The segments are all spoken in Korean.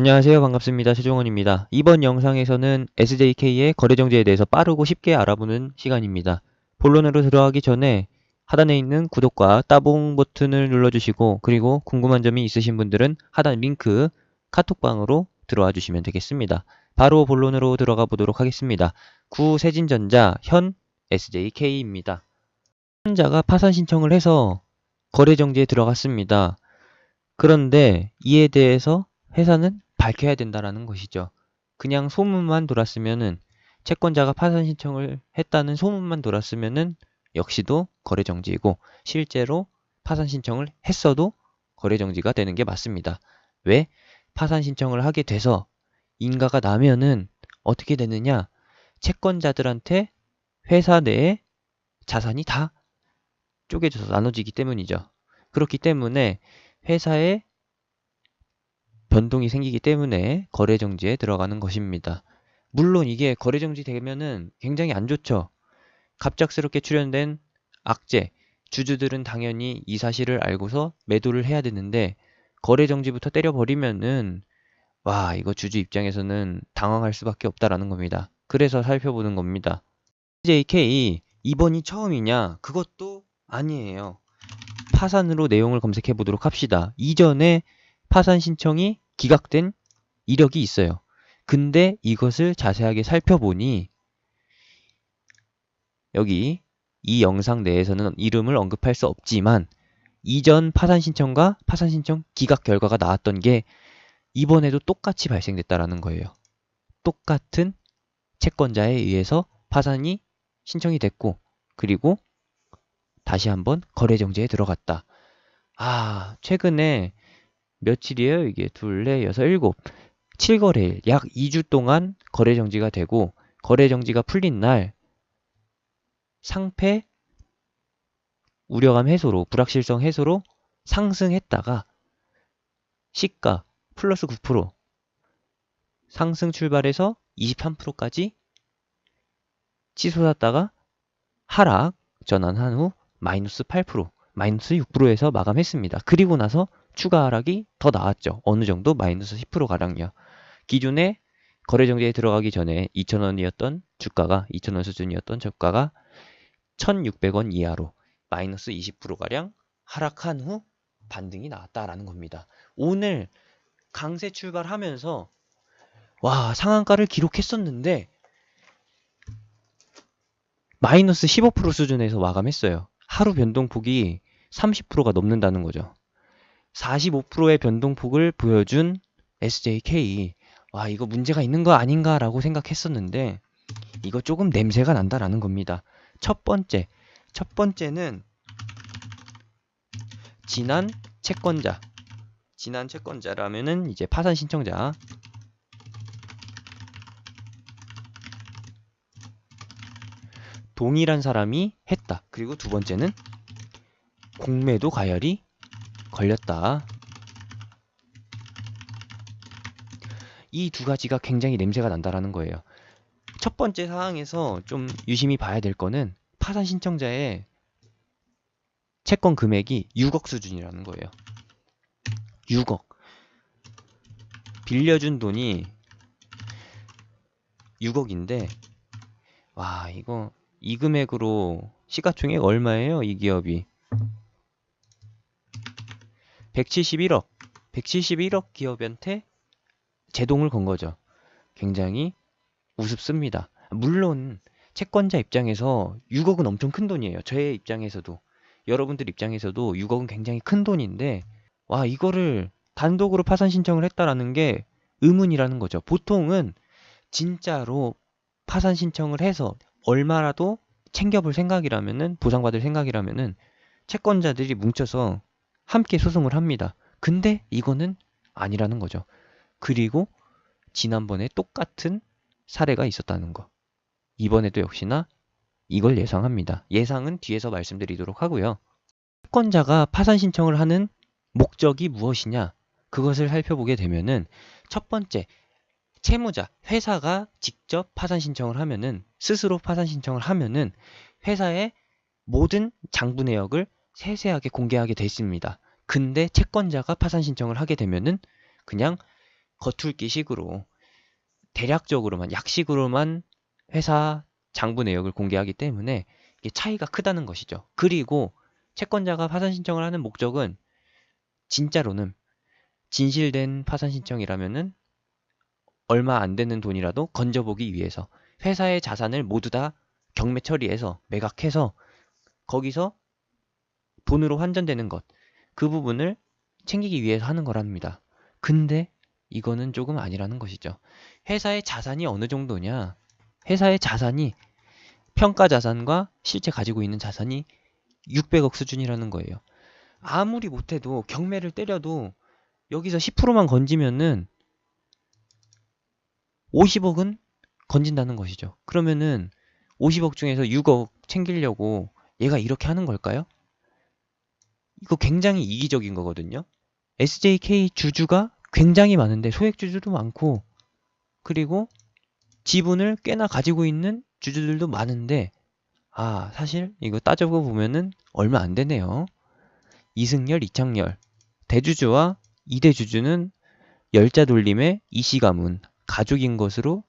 안녕하세요. 반갑습니다. 최종원입니다. 이번 영상에서는 SJK의 거래정지에 대해서 빠르고 쉽게 알아보는 시간입니다. 본론으로 들어가기 전에 하단에 있는 구독과 따봉 버튼을 눌러주시고 그리고 궁금한 점이 있으신 분들은 하단 링크 카톡방으로 들어와 주시면 되겠습니다. 바로 본론으로 들어가 보도록 하겠습니다. 구세진전자 현 SJK입니다. 현자가 파산 신청을 해서 거래정지에 들어갔습니다. 그런데 이에 대해서 회사는 밝혀야 된다라는 것이죠. 그냥 소문만 돌았으면은 채권자가 파산 신청을 했다는 소문만 돌았으면은 역시도 거래 정지이고 실제로 파산 신청을 했어도 거래 정지가 되는 게 맞습니다. 왜? 파산 신청을 하게 돼서 인가가 나면은 어떻게 되느냐? 채권자들한테 회사 내에 자산이 다 쪼개져서 나눠지기 때문이죠. 그렇기 때문에 회사에 변동이 생기기 때문에 거래 정지에 들어가는 것입니다. 물론 이게 거래 정지 되면은 굉장히 안 좋죠. 갑작스럽게 출현된 악재, 주주들은 당연히 이 사실을 알고서 매도를 해야 되는데 거래 정지부터 때려버리면은 와 이거 주주 입장에서는 당황할 수밖에 없다라는 겁니다. 그래서 살펴보는 겁니다. JK 이번이 처음이냐? 그것도 아니에요. 파산으로 내용을 검색해 보도록 합시다. 이전에 파산 신청이 기각된 이력이 있어요. 근데 이것을 자세하게 살펴보니 여기 이 영상 내에서는 이름을 언급할 수 없지만 이전 파산 신청과 파산 신청 기각 결과가 나왔던 게 이번에도 똑같이 발생됐다라는 거예요. 똑같은 채권자에 의해서 파산이 신청이 됐고 그리고 다시 한번 거래 정지에 들어갔다. 아, 최근에 며칠이에요? 이게 둘, 넷, 여섯, 일곱. 7거래일, 약 2주 동안 거래 정지가 되고 거래 정지가 풀린 날 상패 우려감 해소로 불확실성 해소로 상승했다가 시가 플러스 9% 상승 출발해서 23%까지 치솟았다가 하락 전환한 후 마이너스 8% 마이너스 6%에서 마감했습니다. 그리고 나서 추가 하락이 더 나왔죠. 어느 정도 마이너스 10%가량요. 기존에 거래정지에 들어가기 전에 2,000원이었던 주가가 2,000원 수준이었던 주가가 1,600원 이하로 마이너스 20%가량 하락한 후 반등이 나왔다라는 겁니다. 오늘 강세 출발하면서 와 상한가를 기록했었는데 마이너스 15% 수준에서 마감했어요. 하루 변동폭이 30%가 넘는다는 거죠. 45%의 변동폭을 보여준 SJK. 와, 이거 문제가 있는 거 아닌가라고 생각했었는데, 이거 조금 냄새가 난다라는 겁니다. 첫 번째. 첫 번째는, 지난 채권자. 지난 채권자라면은 이제 파산 신청자. 동일한 사람이 했다. 그리고 두 번째는 공매도 가열이 걸렸다. 이 두 가지가 굉장히 냄새가 난다라는 거예요. 첫 번째 사항에서 좀 유심히 봐야 될 거는 파산 신청자의 채권 금액이 6억 수준이라는 거예요. 6억. 빌려준 돈이 6억인데, 와, 이거, 이 금액으로 시가총액 얼마예요? 이 기업이. 171억, 171억 기업한테 제동을 건 거죠. 굉장히 우습습니다. 물론 채권자 입장에서 6억은 엄청 큰 돈이에요. 저의 입장에서도 여러분들 입장에서도 6억은 굉장히 큰 돈인데 와 이거를 단독으로 파산 신청을 했다라는 게 의문이라는 거죠. 보통은 진짜로 파산 신청을 해서 얼마라도 챙겨볼 생각이라면은 보상받을 생각이라면은 채권자들이 뭉쳐서 함께 소송을 합니다. 근데 이거는 아니라는 거죠. 그리고 지난번에 똑같은 사례가 있었다는 거. 이번에도 역시나 이걸 예상합니다. 예상은 뒤에서 말씀드리도록 하고요. 채권자가 파산 신청을 하는 목적이 무엇이냐? 그것을 살펴보게 되면은 첫 번째, 채무자, 회사가 직접 파산 신청을 하면은 스스로 파산 신청을 하면은 회사의 모든 장부 내역을 세세하게 공개하게 돼 있습니다. 근데 채권자가 파산 신청을 하게 되면은 그냥 겉툴기식으로 대략적으로만 약식으로만 회사 장부 내역을 공개하기 때문에 차이가 크다는 것이죠. 그리고 채권자가 파산 신청을 하는 목적은 진짜로는 진실된 파산 신청이라면은 얼마 안 되는 돈이라도 건져보기 위해서 회사의 자산을 모두 다 경매 처리해서 매각해서 거기서 돈으로 환전되는 것, 그 부분을 챙기기 위해서 하는 거랍니다. 근데 이거는 조금 아니라는 것이죠. 회사의 자산이 어느 정도냐? 회사의 자산이 평가 자산과 실제 가지고 있는 자산이 600억 수준이라는 거예요. 아무리 못해도 경매를 때려도 여기서 10%만 건지면은 50억은 건진다는 것이죠. 그러면은 50억 중에서 6억 챙기려고 얘가 이렇게 하는 걸까요? 이거 굉장히 이기적인 거거든요. SJK 주주가 굉장히 많은데 소액 주주도 많고 그리고 지분을 꽤나 가지고 있는 주주들도 많은데 아 사실 이거 따져보 보면은 얼마 안 되네요. 이승열, 이창열 대주주와 이대주주는 열자 돌림의 이씨 가문 가족인 것으로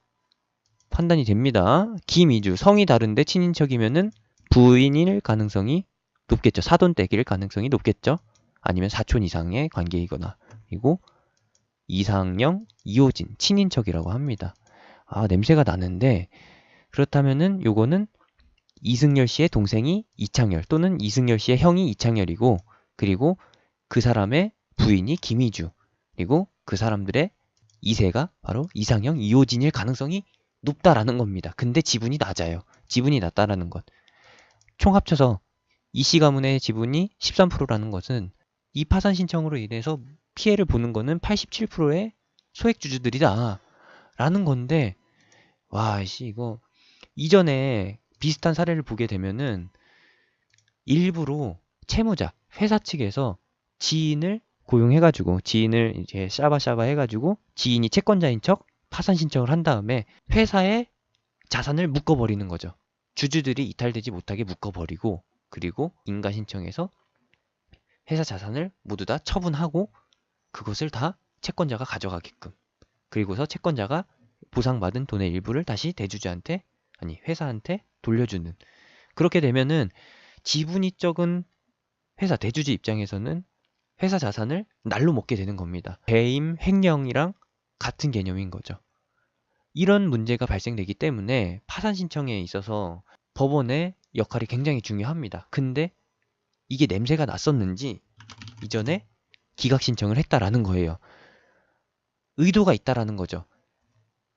판단이 됩니다. 김이주 성이 다른데 친인척이면은 부인일 가능성이 높겠죠. 사돈 떼길 가능성이 높겠죠. 아니면 사촌 이상의 관계이거나 그리고 이상영, 이호진 친인척이라고 합니다. 아 냄새가 나는데 그렇다면은 요거는 이승열 씨의 동생이 이창열 또는 이승열 씨의 형이 이창열이고 그리고 그 사람의 부인이 김희주 그리고 그 사람들의 이세가 바로 이상형 이호진일 가능성이 높다라는 겁니다. 근데 지분이 낮아요. 지분이 낮다라는 것. 총 합쳐서 이씨 가문의 지분이 13%라는 것은 이 파산 신청으로 인해서 피해를 보는 거는 87%의 소액 주주들이다. 라는 건데 와, 씨 이거 이전에 비슷한 사례를 보게 되면은 일부러 채무자 회사 측에서 지인을 고용해가지고 지인을 이제 샤바샤바 해가지고 지인이 채권자인 척 파산 신청을 한 다음에 회사의 자산을 묶어버리는 거죠. 주주들이 이탈되지 못하게 묶어버리고 그리고 인가 신청해서 회사 자산을 모두 다 처분하고 그것을 다 채권자가 가져가게끔 그리고서 채권자가 보상받은 돈의 일부를 다시 대주주한테 아니 회사한테 돌려주는 그렇게 되면은 지분이 적은 회사 대주주 입장에서는 회사 자산을 날로 먹게 되는 겁니다. 배임 횡령이랑 같은 개념인 거죠. 이런 문제가 발생되기 때문에 파산 신청에 있어서 법원의 역할이 굉장히 중요합니다. 근데 이게 냄새가 났었는지 이전에 기각 신청을 했다라는 거예요. 의도가 있다라는 거죠.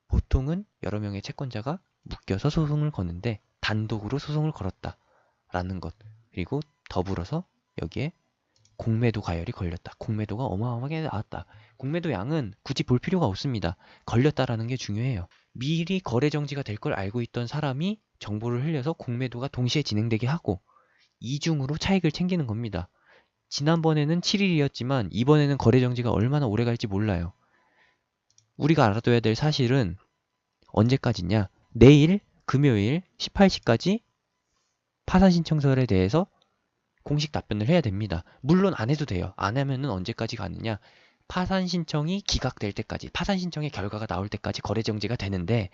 보통은 여러 명의 채권자가 묶여서 소송을 거는데 단독으로 소송을 걸었다라는 것. 그리고 더불어서 여기에 공매도 가열이 걸렸다. 공매도가 어마어마하게 나왔다. 공매도 양은 굳이 볼 필요가 없습니다. 걸렸다라는 게 중요해요. 미리 거래 정지가 될 걸 알고 있던 사람이 정보를 흘려서 공매도가 동시에 진행되게 하고 이중으로 차익을 챙기는 겁니다. 지난번에는 7일이었지만 이번에는 거래 정지가 얼마나 오래 갈지 몰라요. 우리가 알아둬야 될 사실은 언제까지냐? 내일 금요일 18시까지 파산 신청서에 대해서 공식 답변을 해야 됩니다. 물론 안 해도 돼요. 안 하면은 언제까지 가느냐? 파산 신청이 기각될 때까지, 파산 신청의 결과가 나올 때까지 거래 정지가 되는데